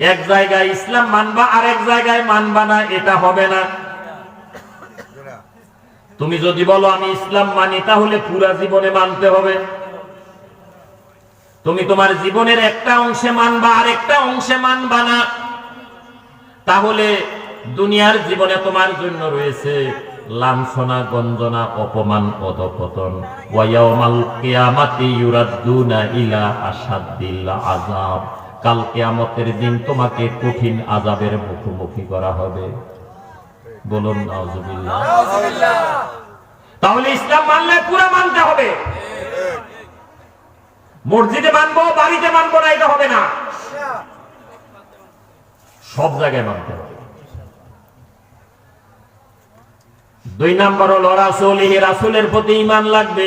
এক জায়গায় ইসলাম মানবা আর এক জায়গায় মানবা না, এটা হবে না। তুমি যদি বলো, আমি ইসলাম মানি, তাহলে পুরা জীবনে মানতে হবে। তুমি তোমার জীবনের একটা অংশে মানবা আর একটা অংশে মানবা না। তাহলে দুনিয়ার জীবনে তোমার জন্য রয়েছে লাঞ্ছনা, গঞ্জনা, অপমান, অধপতন। ওয়ায়াউমাল কিয়ামাতি ইউরাদ্দুনা ইলা আসাদ্দিল আযাব। কাল কিয়ামতের দিন তোমাকে কঠিন আযাবের মুখোমুখি করা হবে। বলুন তাহলে ইসলাম মানলে পুরো মানতে হবে। মসজিদে মানবো বাড়িতে মানবো না এটা হবে না। সব জায়গায় মানতে হবে। দুই নম্বর হলো রাসুলিহি রাসুলের প্রতি ইমান লাগবে।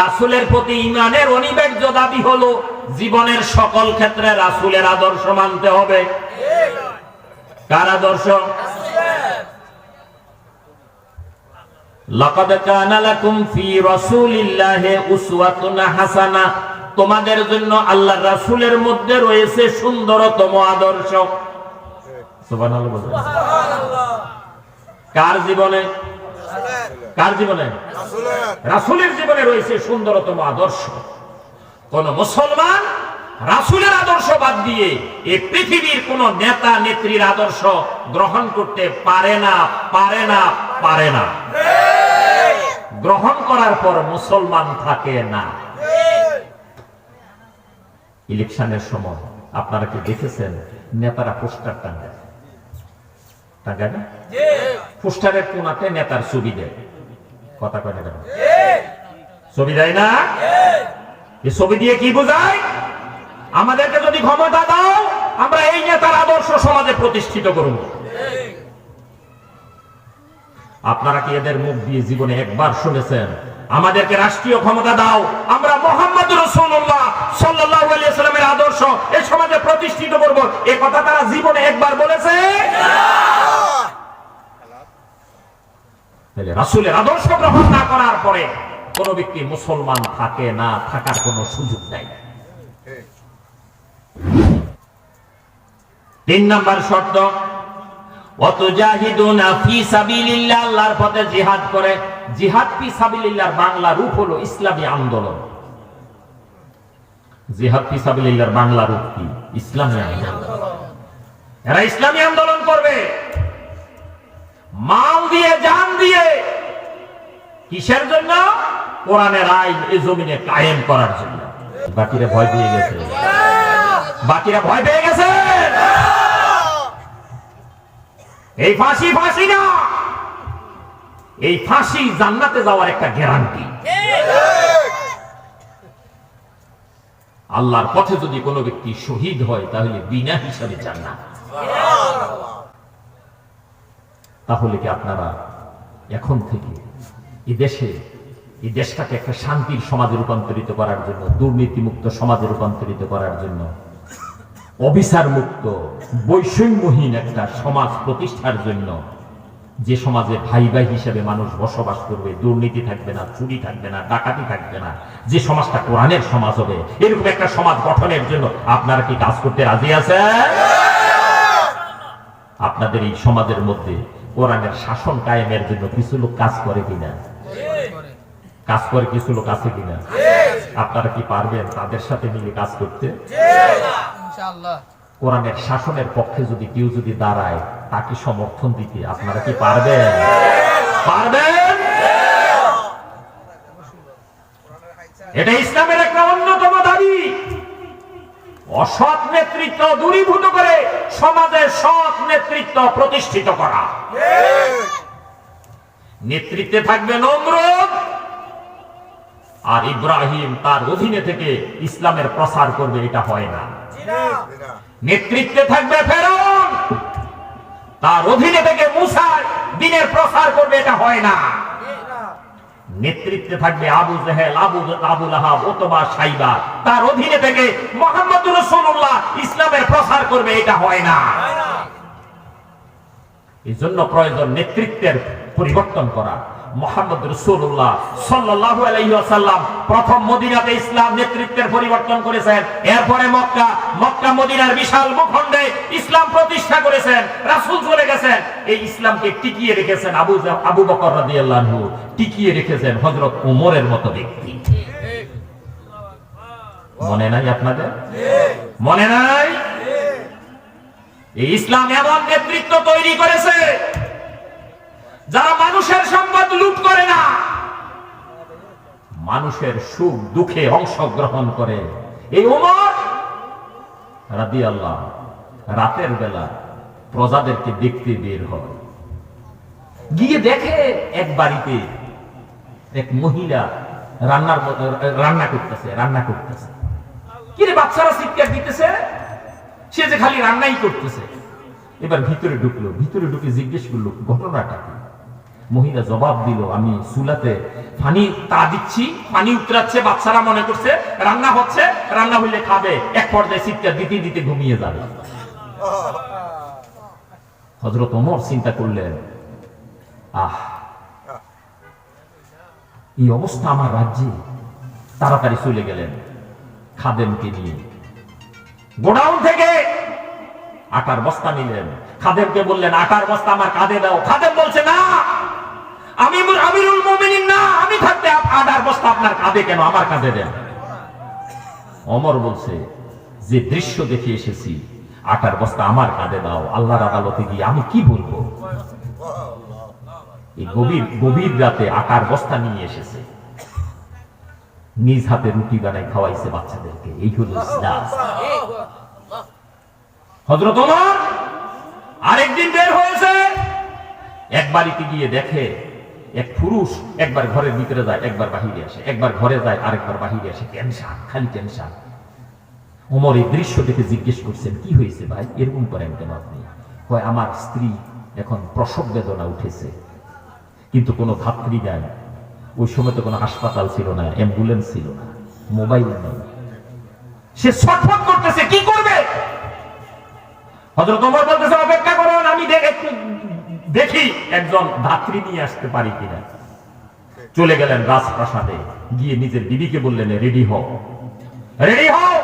রাসুলের প্রতি ইমানের অনিবার্য দাবি হলো জীবনের সকল ক্ষেত্রে রাসুলের আদর্শ মানতে হবে। কার আদর্শ? লাকাদ কানা লাকুম ফি রাসূলিল্লাহি উসওয়াতুন হাসানা। তোমাদের জন্য আল্লাহর রাসূলের মধ্যে রয়েছে সুন্দরতম আদর্শ। সুবহানাল্লাহ। কার জীবনে? কার জীবনে? রাসূলের জীবনে রয়েছে সুন্দরতম আদর্শ। কোন মুসলমান রাসুলের আদর্শ বাদ দিয়ে এই পৃথিবীর কোন নেতা, নেত্রীর আদর্শ গ্রহণ করতে পারে না পারে না পারে না। গ্রহণ করার পর মুসলমান থাকে না। ইলেকশনের সময় আপনারা কি দেখেছেন? নেতারা পোস্টার টাঙ্গায় টাঙ্গায় না? পোস্টারের কোনাতে নেতার ছবি দেয়। কথা কয় না কেন? ছবি দেয় না? এই ছবি দিয়ে কি বোঝায়? আমাদেরকে যদি ক্ষমতা দাও, আমরা এই নেতার আদর্শ সমাজে প্রতিষ্ঠিত করব। আপনারা কি এদের মুখ দিয়ে জীবনে একবার শুনেছেন? আমাদেরকে রাষ্ট্রীয় ক্ষমতা দাও। আমরা মোহাম্মদ রসুল্লাহ সাল্লামের আদর্শ এই সমাজে প্রতিষ্ঠিত করব। এ কথা তারা জীবনে একবার বলেছে? রাসুলের আদর্শ গ্রহণ না করার পরে কোন ব্যক্তি মুসলমান থাকে না, থাকার কোনো সুযোগ নাই। তিন নাম্বার শর্ত পথে জিহাদ করে। জিহাদ বাংলা রূপ হলো ইসলামী আন্দোলন। জিহাদ ফি বাংলা রূপ কি? ইসলামী আন্দোলন। এরা ইসলামী আন্দোলন করবে। মাল দিয়ে, জান দিয়ে কিসের জন্য? কোরআনের আইন এই জমিনে কায়েম করার জন্য। বাকিরা ভয় পেয়ে গেছে। বাকিরা ভয় পেয়ে গেছে। এই ফাঁসি ফাঁসি না। এই ফাঁসি জান্নাতে যাওয়ার একটা গ্যারান্টি আল্লাহর পথে যদি কোনো ব্যক্তি শহীদ হয়, তাহলে বিনা হিসাবে জান্নাত। তাহলে কি আপনারা এখন থেকে এই দেশে, এই দেশটাকে একটা শান্তির সমাজে রূপান্তরিত করার জন্য, দুর্নীতিমুক্ত সমাজে রূপান্তরিত করার জন্য অবিচার মুক্ত বৈষম্যহীন একটা সমাজ প্রতিষ্ঠার জন্য যে সমাজে ভাই ভাই হিসেবে মানুষ বসবাস করবে, দুর্নীতি থাকবে না, চুরি থাকবে না, ডাকাতি থাকবে না, যে সমাজটা কোরআনের সমাজ হবে, এরকম একটা সমাজ গঠনের জন্য আপনারা কি কাজ করতে রাজি আছেন? আপনাদের এই সমাজের মধ্যে কোরআনের শাসন কায়েমের জন্য কিছু লোক কাজ করে কিনা? কাজ করে কিছু লোক আছে কিনা? আপনারা কি পারবেন তাদের সাথে মিলে কাজ করতে? কোরআনের শাসনের পক্ষে যদি কেউ যদি দাঁড়ায় তাকে সমর্থন দিতে আপনারা কি পারবেন? পারবেন? এটা ইসলামের একটা অন্যতম দাবি। অসৎ নেতৃত্ব দূরীভূত করে সমাজে সৎ নেতৃত্ব প্রতিষ্ঠিত করা। নেতৃত্বে থাকবে নমরুদ আর ইব্রাহিম তার অধীনে থেকে ইসলামের প্রসার করবে এটা হয় না। নেতৃত্বে থাকবে ফেরাউন। তার অধীনে থেকে মুসার দিনের প্রসার করবে এটা হয় না। নেতৃত্বে থাকবে আবু জেহেল আবু আবু লাহাব ওতবা সাইবা। তার অধীনে থেকে মোহাম্মদ রসুল্লাহ ইসলামের প্রসার করবে এটা হয় না। এই জন্য প্রয়োজন নেতৃত্বের পরিবর্তন করা। মোহাম্মদ রসুল্লাহ সাল্লাহ আলাইসাল্লাম প্রথম মদিনাতে ইসলাম নেতৃত্বের পরিবর্তন করেছেন। এরপরে মক্কা মক্কা মদিনার বিশাল ভূখণ্ডে ইসলাম প্রতিষ্ঠা করেছেন। রাসূল চলে গেছেন। এই ইসলামকে টিকিয়ে রেখেছেন আবু আবু বকর টিকিয়ে রেখেছেন হযরত ওমরের মতো ব্যক্তি। মনে নাই আপনাদের? মনে নাই? এই ইসলাম এমন নেতৃত্ব তৈরি করেছে যারা মানুষের সম্পদ লুট করে না, মানুষের সুখ, দুঃখে অংশগ্রহণ করে। এই উমর রাদি আল্লাহ রাতের বেলা প্রজাদেরকে দেখতে বের হয়। গিয়ে দেখে এক বাড়িতে এক মহিলা রান্নার রান্না করতেছে রান্না করতেছে। কিরে, বাচ্চারা চিৎকার দিতেছে? সে যে খালি রান্নাই করতেছে। এবার ভিতরে ঢুকলো, ভিতরে ঢুকে জিজ্ঞেস করল, ঘটনাটা কি? মহিলা জবাব দিল, আমি চুলাতে পানি তা দিচ্ছি, পানি উতরাচ্ছে, বাচ্চারা মনে করছে, রান্না হচ্ছে, রান্না হইলে খাবে, এক পর্যায়ে চিৎকার দিতে দিতে ঘুমিয়ে যাবে। হজরত ওমর চিন্তা করলেন, আহ, এই অবস্থা আমার রাজ্যে। তাড়াতাড়ি চলে গেলেন খাদেমকে নিয়ে। গোডাউন থেকে আটার বস্তা নিলেন। খাদেমকে বললেন আটার বস্তা আমার কাঁধে দাও। খাদেম বলছে, না, আমি আমিরুল মুমিনিন না, আমি থাকতে আটার বস্তা আপনার কাঁধে কেন? আমার কাঁধে দেন। অমর বলছে, যে দৃশ্য দেখে এসেছি আটার বস্তা আমার কাঁধে দাও। আল্লাহর আদালতে গিয়ে আমি কি বলব? এই গভীর গভীর রাতে আটার বস্তা নিয়ে এসেছে। নিজ হাতে রুটি বানাই খাওয়াইছে বাচ্চাদেরকে। এই হলো ইসলাম। হজরত ওমর আরেকদিন বের হয়েছে। এক বাড়িতে গিয়ে দেখে, এক পুরুষ একবার ঘরের ভিতরে যায়, একবার বাহিরে আসে, একবার ঘরে যায়, আরেকবার বাহিরে আসে। টেনশন, খালি টেনশন। ওমর এই দৃশ্য দেখে জিজ্ঞেস করছেন, কি হয়েছে ভাই? এরকম করেন কেন আপনি? কয়, আমার স্ত্রী এখন প্রসব বেদনা উঠেছে। কিন্তু কোনো ধাত্রী নাই ওই সময় তো কোনো হাসপাতাল ছিল না, অ্যাম্বুলেন্স ছিল না, মোবাইল নেই। সে ছটফট করতেছে, কি করবে? হজরত ওমর বলতেছে, অপেক্ষা করুন, আমি একটু দেখি একজন ধাত্রী নিয়ে আসতে পারি কিনা। চলে গেলেন রাজপ্রাসাদে, গিয়ে নিজের বললেন, রেডি হও। রেডি হও!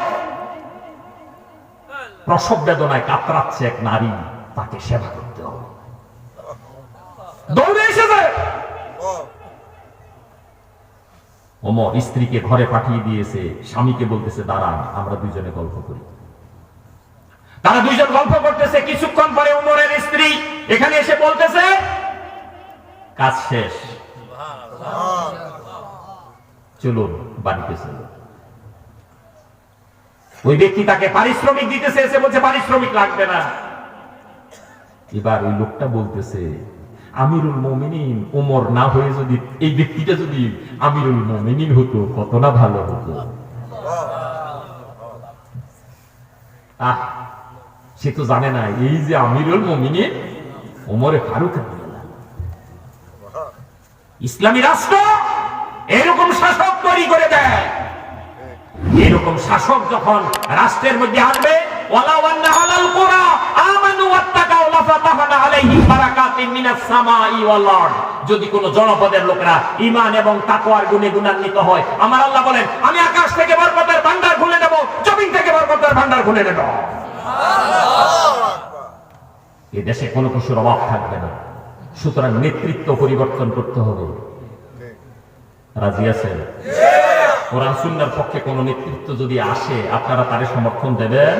প্রসব বেদনায় কাতরাচ্ছে এক নারী, তাকে সেবা করতে হবে। দৌড়ে এসেছে। ওমর স্ত্রীকে ঘরে পাঠিয়ে দিয়েছে, স্বামীকে বলতেছে, দাঁড়ান, আমরা দুইজনে গল্প করি। তারা দুইজন গল্প করতেছে। কিছুক্ষণ পরে উমরের স্ত্রী এখানে এসে বলতেছে, কাজ শেষ। চলুন, বাড়িতে চলুন। ওই ব্যক্তি তাকে পারিশ্রমিক দিতেছে এসে বলছে, পারিশ্রমিক লাগবে না। এবার ওই লোকটা বলতেছে, আমিরুল মোমিনিন ওমর না হয়ে যদি, এই ব্যক্তিটা যদি আমিরুল মোমিনিন হতো, কত না ভালো হতো। আহ সে তো জানে না এই যে আমিরুল মোমিনিন ওমরে ফারুক ইসলামী রাষ্ট্র এরকম শাসক তৈরি করে দেয় এরকম শাসক যখন রাষ্ট্রের মধ্যে আসবে যদি কোন জনপদের লোকেরা ইমান এবং তাকওয়ার গুণে গুণান্বিত হয়, আমার আল্লাহ বলেন, আমি আকাশ থেকে বরকতের ভান্ডার খুলে দেব, জমিন থেকে বরকতের ভান্ডার খুলে দেব। এই দেশে কোনো কিছুর অভাব থাকবে না। সুতরাং নেতৃত্ব পরিবর্তন করতে হবে। রাজি আছেন? কোরআন সুন্দর পক্ষে কোনো নেতৃত্ব যদি আসে, আপনারা তারে সমর্থন দেবেন?